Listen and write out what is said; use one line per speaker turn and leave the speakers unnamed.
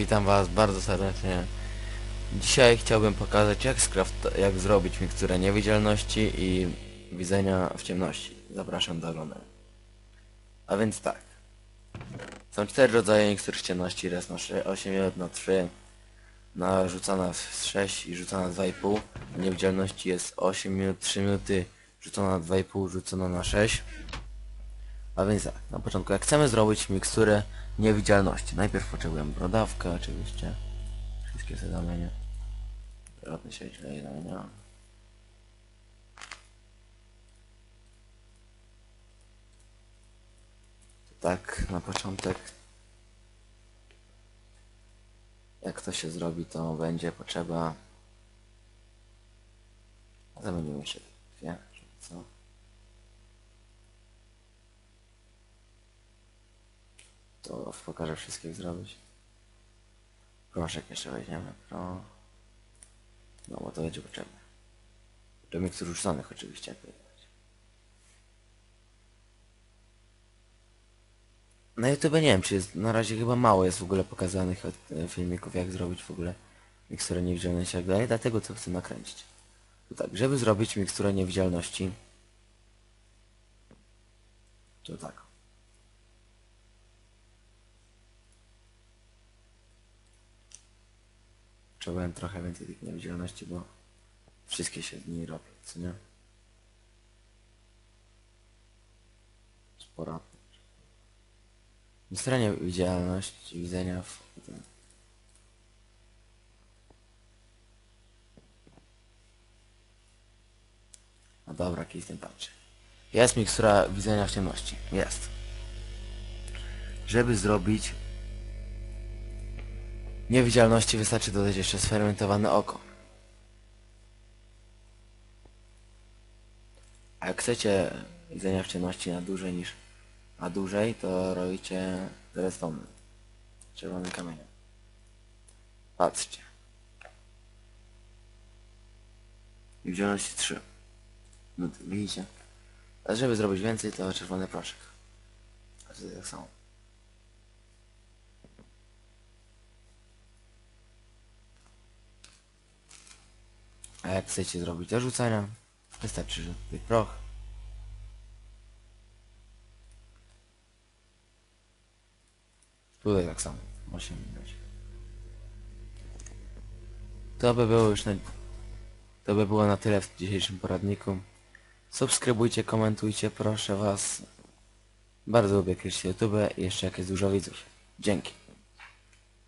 Witam was bardzo serdecznie. Dzisiaj chciałbym pokazać jak, jak zrobić miksturę niewidzialności i widzenia w ciemności. Zapraszam do oglądania. A więc tak. Są cztery rodzaje mikstur w ciemności. Raz na 8 minut na 3, narzucana w 6 i rzucona na 2,5. Niewidzialności jest 8 minut, 3 minuty, rzucona na 2,5, rzucona na 6. A więc tak, na początku jak chcemy zrobić miksturę niewidzialności, najpierw potrzebujemy brodawkę oczywiście, wszystkie zawiadomienia, prywatne sieć zawiadomienia. To tak, na początek jak to się zrobi, to będzie potrzeba zamienimy się dwie, co? To pokażę wszystkie jak zrobić. Proszek jeszcze weźmiemy. Pro. No bo to będzie potrzebne. Do mikstur rzuconych oczywiście. jak powiedzieć. Na YouTube nie wiem, czy jest, na razie chyba mało jest w ogóle pokazanych od, e, filmików, jak zrobić w ogóle miksturę niewidzialności i tak dalej, dlatego co chcę nakręcić. To tak, żeby zrobić miksturę niewidzialności, to tak. Potrzebowałem trochę więcej tych niewidzialności, bo wszystkie się z niej robią, co nie? Spora. Mikstura niewidzialności widzenia w tym. No dobra, kiedyś ten patrzy. Jest mikstura widzenia w ciemności. Jest. Żeby zrobić niewidzialności wystarczy dodać jeszcze sfermentowane oko. A jak chcecie widzenia w ciemności na dłużej niż a dłużej, to robicie redstone. Czerwony kamień. Patrzcie. Widzialności 3. No widzicie? A żeby zrobić więcej, to czerwony proszek. A tutaj tak samo. A jak chcecie zrobić do rzucania, wystarczy, że tutaj proch. Tutaj tak samo. 8 minut. To by było już na... To by było na tyle w dzisiejszym poradniku. Subskrybujcie, komentujcie, proszę was. Bardzo lubię kręcić YouTube i jeszcze jak jest dużo widzów. Dzięki.